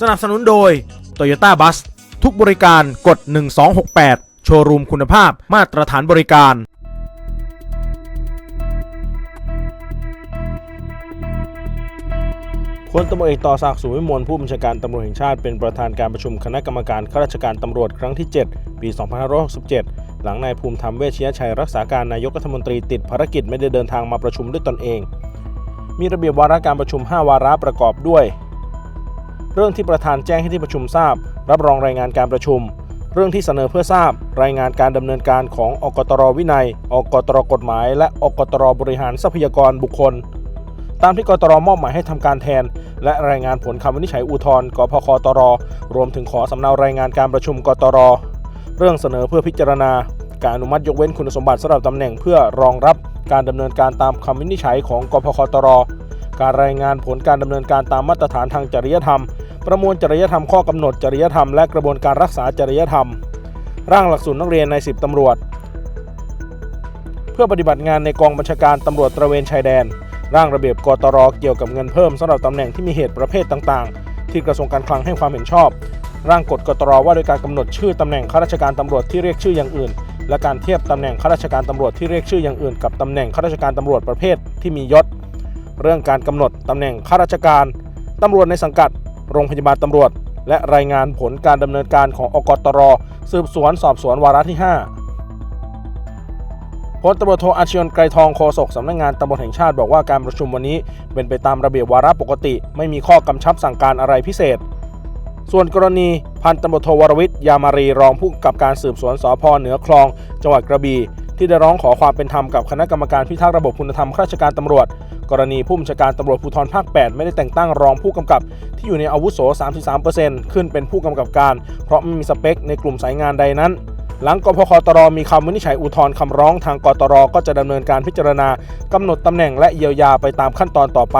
สนับสนุนโดย Toyota Bus ทุกบริการกด 1268 โชว์รูมคุณภาพมาตรฐานบริการ พลตำรวจเอกต่อศักดิ์สุวิมลผู้บัญชาการตำรวจแห่งชาติเป็นประธานการประชุมคณะกรรมการข้าราชการตำรวจครั้งที่ 7 ปี 2567 หลังนายภูมิธรรมเวชยชัยรักษาการนายกรัฐมนตรีติดภารกิจไม่ได้เดินทางมาประชุมด้วยตนเอง มีระเบียบวาระการประชุม 5 วาระประกอบด้วย เรื่องที่ประธานแจ้งให้ที่ประชุมทราบ รับรองรายงานการประชุม เรื่องที่เสนอเพื่อทราบ รายงานการดำเนินการของอกตรวินัย อกตรกฎหมาย และอกตรบริหารทรัพยากรบุคคล ตามที่กตรมอบหมายให้ทำการแทน และรายงานผลคำวินิจฉัยอุทธรณ์กพคตร รวมถึงขอสำเนารายงานการประชุมกตร เรื่องเสนอเพื่อพิจารณา การอนุมัติยกเว้นคุณสมบัติสำหรับตำแหน่งเพื่อรองรับการดำเนินการตามคำวินิจฉัยของกพคตร การรายงานผลการดำเนินการตามมาตรฐานทางจริยธรรม ประมวลจริยธรรมข้อกำหนดจริยธรรมและกระบวนการรักษาจริยธรรม ร่างหลักสูตรนักเรียนใน 10ตำรวจ เพื่อปฏิบัติงานในกองบัญชาการตำรวจตระเวนชายแดน ร่างระเบียบกตรเกี่ยวกับเงินเพิ่มสำหรับตำแหน่งที่มีเหตุประเภทต่างๆ ที่กระทรวงการคลังให้ความเห็นชอบ ร่างกฎกตรว่าโดยการกำหนดชื่อตำแหน่งข้าราชการตำรวจที่เรียกชื่ออย่างอื่น และการเทียบตำแหน่งข้าราชการตำรวจที่เรียกชื่ออย่างอื่น กับตำแหน่งข้าราชการตำรวจประเภทที่มียศ เรื่องการกำหนดตำแหน่งข้าราชการตำรวจในสังกัด โรงพยาบาลตำรวจ และรายงานผลการดำเนินการของอกตร สืบสวนสอบสวนวาระที่ 5พลตำรวจโทอาชยนไกรทองโฆษกสำนักงานตำรวจแห่งชาติบอกว่าการประชุมวันนี้เป็นไปตามระเบียบวาระปกติ ไม่มีข้อกำชับสั่งการอะไรพิเศษ ส่วนกรณีพันตำรวจโทวรวิทย์ยามารีรองผู้กำกับการสืบสวนสพเหนือคลอง จังหวัดกระบี่ที่ได้ร้องขอความเป็นธรรมกับคณะกรรมการพิทักษ์ระบบคุณธรรมข้าราชการตำรวจ กรณีผู้บัญชาการตำรวจภูธรภาค 8 ไม่ได้แต่งตั้งรองผู้กำกับ ที่อยู่ในอาวุโส 33%ขึ้นเป็นผู้กำกับการ เพราะไม่มีสเปคในกลุ่มสายงานใดนั้น หลังกพคตรมีคำวินิจฉัยอุทธรณ์คำร้องทางกตรก็จะดำเนินการพิจารณากำหนดตำแหน่งและเยียวยาไปตามขั้นตอนต่อไป